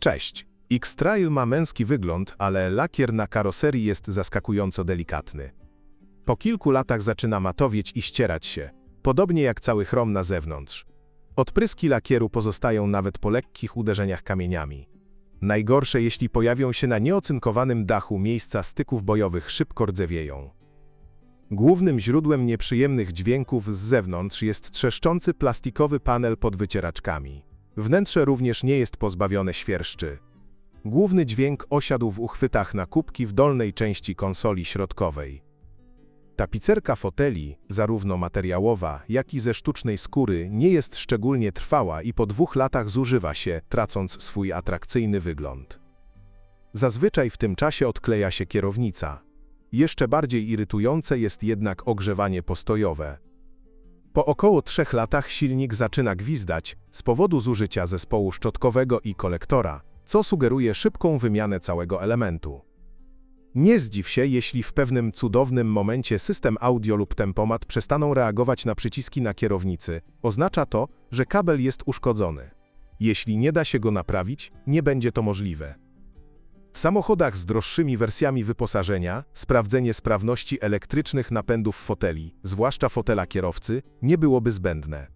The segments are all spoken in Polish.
Cześć. X-Trail ma męski wygląd, ale lakier na karoserii jest zaskakująco delikatny. Po kilku latach zaczyna matowieć i ścierać się, podobnie jak cały chrom na zewnątrz. Odpryski lakieru pozostają nawet po lekkich uderzeniach kamieniami. Najgorsze, jeśli pojawią się na nieocynkowanym dachu miejsca styków bojowych, szybko rdzewieją. Głównym źródłem nieprzyjemnych dźwięków z zewnątrz jest trzeszczący plastikowy panel pod wycieraczkami. Wnętrze również nie jest pozbawione świerszczy. Główny dźwięk osiadł w uchwytach na kubki w dolnej części konsoli środkowej. Tapicerka foteli, zarówno materiałowa, jak i ze sztucznej skóry, nie jest szczególnie trwała i po dwóch latach zużywa się, tracąc swój atrakcyjny wygląd. Zazwyczaj w tym czasie odkleja się kierownica. Jeszcze bardziej irytujące jest jednak ogrzewanie postojowe. Po około trzech latach silnik zaczyna gwizdać z powodu zużycia zespołu szczotkowego i kolektora, co sugeruje szybką wymianę całego elementu. Nie zdziw się, jeśli w pewnym cudownym momencie system audio lub tempomat przestaną reagować na przyciski na kierownicy. Oznacza to, że kabel jest uszkodzony. Jeśli nie da się go naprawić, nie będzie to możliwe. W samochodach z droższymi wersjami wyposażenia sprawdzenie sprawności elektrycznych napędów foteli, zwłaszcza fotela kierowcy, nie byłoby zbędne.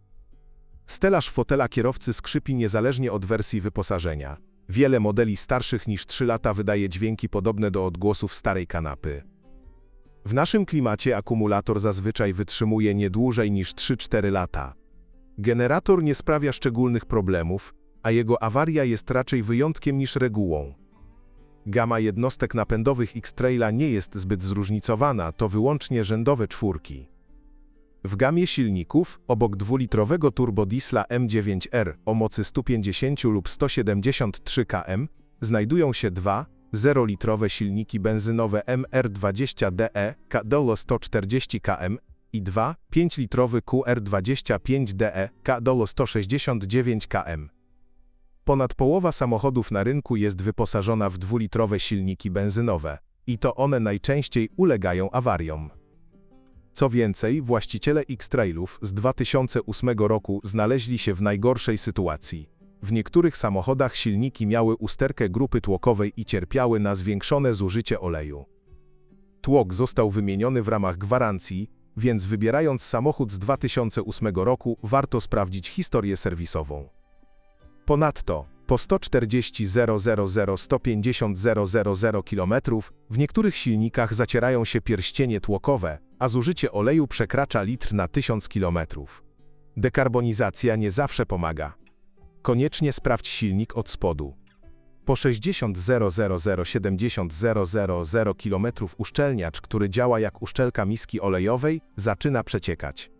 Stelaż fotela kierowcy skrzypi niezależnie od wersji wyposażenia. Wiele modeli starszych niż 3 lata wydaje dźwięki podobne do odgłosów starej kanapy. W naszym klimacie akumulator zazwyczaj wytrzymuje nie dłużej niż 3-4 lata. Generator nie sprawia szczególnych problemów, a jego awaria jest raczej wyjątkiem niż regułą. Gama jednostek napędowych X-Traila nie jest zbyt zróżnicowana, to wyłącznie rzędowe czwórki. W gamie silników, obok dwulitrowego turbodisla M9R o mocy 150 lub 173 km, znajdują się dwa 0-litrowe silniki benzynowe MR20DE KDOLO 140 km i dwa 5-litrowy QR25DE KDOLO 169 km. Ponad połowa samochodów na rynku jest wyposażona w dwulitrowe silniki benzynowe, i to one najczęściej ulegają awariom. Co więcej, właściciele X-Trailów z 2008 roku znaleźli się w najgorszej sytuacji. W niektórych samochodach silniki miały usterkę grupy tłokowej i cierpiały na zwiększone zużycie oleju. Tłok został wymieniony w ramach gwarancji, więc wybierając samochód z 2008 roku warto sprawdzić historię serwisową. Ponadto, po 140 000 150 000 km w niektórych silnikach zacierają się pierścienie tłokowe, a zużycie oleju przekracza litr na 1000 km. Dekarbonizacja nie zawsze pomaga. Koniecznie sprawdź silnik od spodu. Po 60 000 70 000 km uszczelniacz, który działa jak uszczelka miski olejowej, zaczyna przeciekać.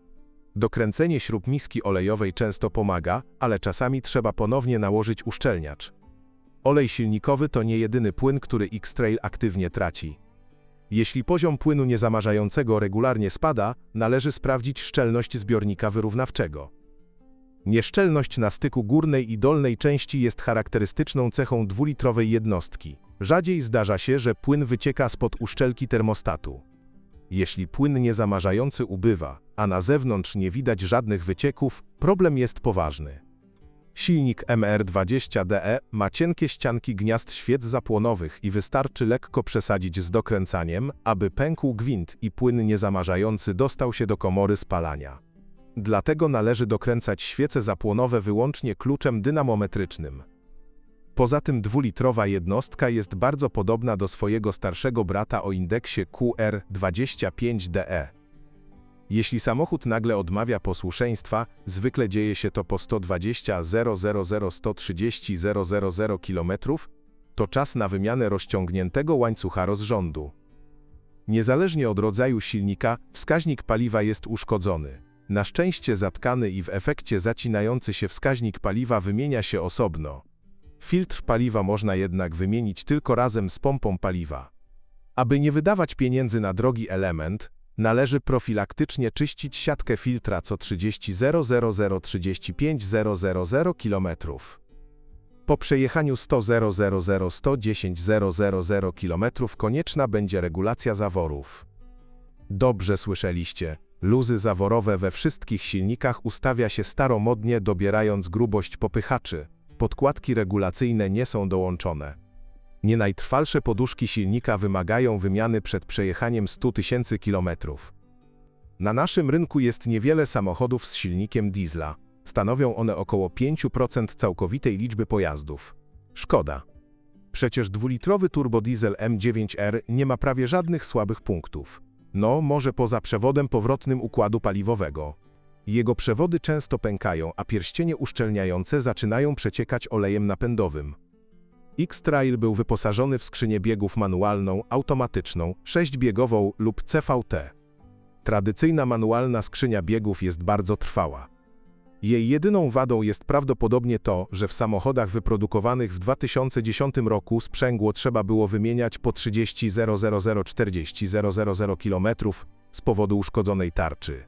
Dokręcenie śrub miski olejowej często pomaga, ale czasami trzeba ponownie nałożyć uszczelniacz. Olej silnikowy to nie jedyny płyn, który X-Trail aktywnie traci. Jeśli poziom płynu niezamarzającego regularnie spada, należy sprawdzić szczelność zbiornika wyrównawczego. Nieszczelność na styku górnej i dolnej części jest charakterystyczną cechą dwulitrowej jednostki. Rzadziej zdarza się, że płyn wycieka spod uszczelki termostatu. Jeśli płyn niezamarzający ubywa, a na zewnątrz nie widać żadnych wycieków, problem jest poważny. Silnik MR20DE ma cienkie ścianki gniazd świec zapłonowych i wystarczy lekko przesadzić z dokręcaniem, aby pękł gwint i płyn niezamarzający dostał się do komory spalania. Dlatego należy dokręcać świece zapłonowe wyłącznie kluczem dynamometrycznym. Poza tym dwulitrowa jednostka jest bardzo podobna do swojego starszego brata o indeksie QR25DE. Jeśli samochód nagle odmawia posłuszeństwa, zwykle dzieje się to po 120 000 130 000 km, to czas na wymianę rozciągniętego łańcucha rozrządu. Niezależnie od rodzaju silnika, wskaźnik paliwa jest uszkodzony. Na szczęście zatkany i w efekcie zacinający się wskaźnik paliwa wymienia się osobno. Filtr paliwa można jednak wymienić tylko razem z pompą paliwa. Aby nie wydawać pieniędzy na drogi element, należy profilaktycznie czyścić siatkę filtra co 30 000 35 000 km. Po przejechaniu 100 000 110 000 km konieczna będzie regulacja zaworów. Dobrze słyszeliście, luzy zaworowe we wszystkich silnikach ustawia się staromodnie dobierając grubość popychaczy. podkładki regulacyjne nie są dołączone. Nie najtrwalsze poduszki silnika wymagają wymiany przed przejechaniem 100 tysięcy kilometrów. Na naszym rynku jest niewiele samochodów z silnikiem diesla. Stanowią one około 5% całkowitej liczby pojazdów. Szkoda. Przecież dwulitrowy turbodiesel M9R nie ma prawie żadnych słabych punktów. No, może poza przewodem powrotnym układu paliwowego. Jego przewody często pękają, a pierścienie uszczelniające zaczynają przeciekać olejem napędowym. X-Trail był wyposażony w skrzynię biegów manualną, automatyczną, 6-biegową lub CVT. Tradycyjna manualna skrzynia biegów jest bardzo trwała. Jej jedyną wadą jest prawdopodobnie to, że w samochodach wyprodukowanych w 2010 roku sprzęgło trzeba było wymieniać po 30 000 40 000 km z powodu uszkodzonej tarczy.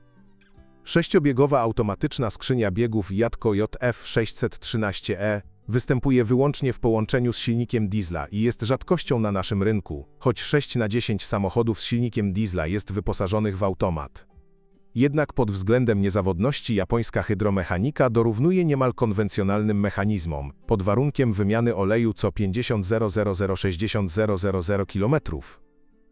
Sześciobiegowa automatyczna skrzynia biegów Jatco JF613E występuje wyłącznie w połączeniu z silnikiem diesla i jest rzadkością na naszym rynku, choć 6 na 10 samochodów z silnikiem diesla jest wyposażonych w automat. Jednak pod względem niezawodności japońska hydromechanika dorównuje niemal konwencjonalnym mechanizmom, pod warunkiem wymiany oleju co 50 00060 000 km.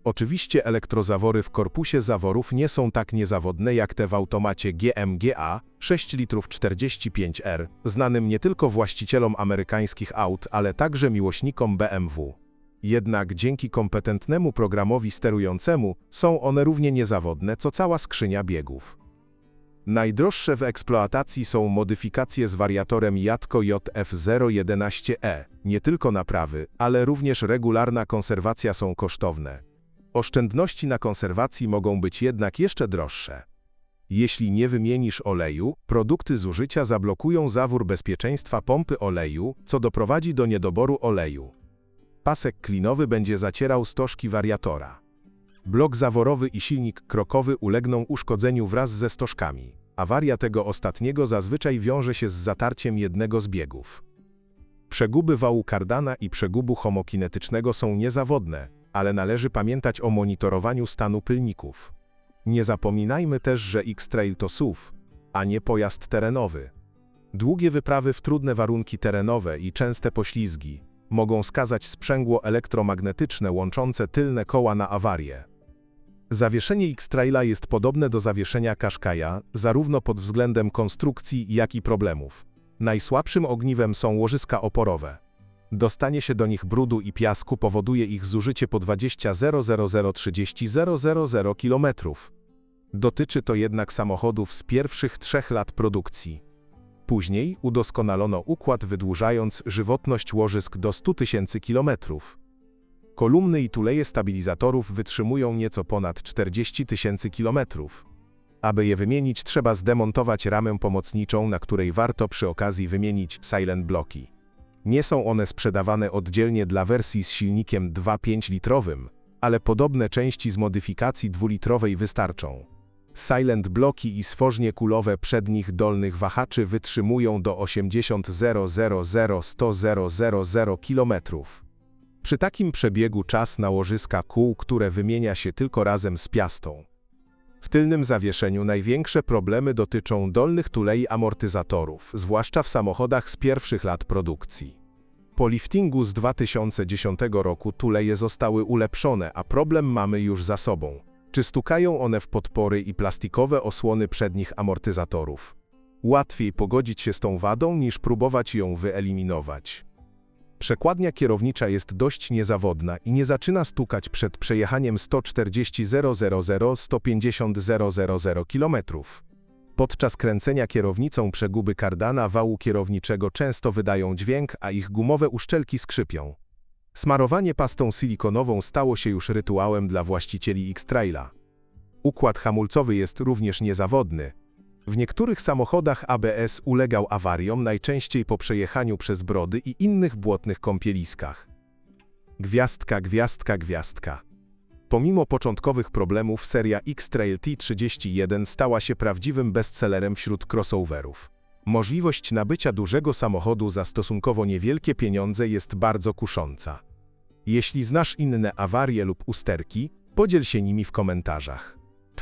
Oczywiście elektrozawory w korpusie zaworów nie są tak niezawodne jak te w automacie GMGA 6 litrów 45R, znanym nie tylko właścicielom amerykańskich aut, ale także miłośnikom BMW. Jednak dzięki kompetentnemu programowi sterującemu są one równie niezawodne co cała skrzynia biegów. Najdroższe w eksploatacji są modyfikacje z wariatorem Jatco JF011E. Nie tylko naprawy, ale również regularna konserwacja są kosztowne. Oszczędności na konserwacji mogą być jednak jeszcze droższe. Jeśli nie wymienisz oleju, produkty zużycia zablokują zawór bezpieczeństwa pompy oleju, co doprowadzi do niedoboru oleju. Pasek klinowy będzie zacierał stożki wariatora. Blok zaworowy i silnik krokowy ulegną uszkodzeniu wraz ze stożkami. Awaria tego ostatniego zazwyczaj wiąże się z zatarciem jednego z biegów. Przeguby wału kardana i przegubu homokinetycznego są niezawodne, ale należy pamiętać o monitorowaniu stanu pylników. Nie zapominajmy też, że X-Trail to SUV, a nie pojazd terenowy. Długie wyprawy w trudne warunki terenowe i częste poślizgi mogą skazać sprzęgło elektromagnetyczne łączące tylne koła na awarię. Zawieszenie X-Traila jest podobne do zawieszenia Qashqai'a, zarówno pod względem konstrukcji, jak i problemów. Najsłabszym ogniwem są łożyska oporowe. Dostanie się do nich brudu i piasku powoduje ich zużycie po 20 00030 000 km. Dotyczy to jednak samochodów z pierwszych trzech lat produkcji. Później udoskonalono układ wydłużając żywotność łożysk do 100 tysięcy km. Kolumny i tuleje stabilizatorów wytrzymują nieco ponad 40 tysięcy km. Aby je wymienić trzeba zdemontować ramę pomocniczą, na której warto przy okazji wymienić silent bloki. Nie są one sprzedawane oddzielnie dla wersji z silnikiem 2,5 litrowym, ale podobne części z modyfikacji dwulitrowej wystarczą. Silent bloki i stworznie kulowe przednich dolnych wahaczy wytrzymują do 80 000 100 000 km. Przy takim przebiegu czas nałożyska kół, które wymienia się tylko razem z piastą. W tylnym zawieszeniu największe problemy dotyczą dolnych tulei amortyzatorów, zwłaszcza w samochodach z pierwszych lat produkcji. Po liftingu z 2010 roku tuleje zostały ulepszone, a problem mamy już za sobą. Czy stukają one w podpory i plastikowe osłony przednich amortyzatorów? Łatwiej pogodzić się z tą wadą niż próbować ją wyeliminować. Przekładnia kierownicza jest dość niezawodna i nie zaczyna stukać przed przejechaniem 140 000 150 000 km. Podczas kręcenia kierownicą przeguby kardana wału kierowniczego często wydają dźwięk, a ich gumowe uszczelki skrzypią. Smarowanie pastą silikonową stało się już rytuałem dla właścicieli X-Traila. Układ hamulcowy jest również niezawodny. W niektórych samochodach ABS ulegał awariom najczęściej po przejechaniu przez brody i innych błotnych kąpieliskach. Gwiazdka, gwiazdka, gwiazdka. Pomimo początkowych problemów seria X-Trail T31 stała się prawdziwym bestsellerem wśród crossoverów. Możliwość nabycia dużego samochodu za stosunkowo niewielkie pieniądze jest bardzo kusząca. Jeśli znasz inne awarie lub usterki, podziel się nimi w komentarzach.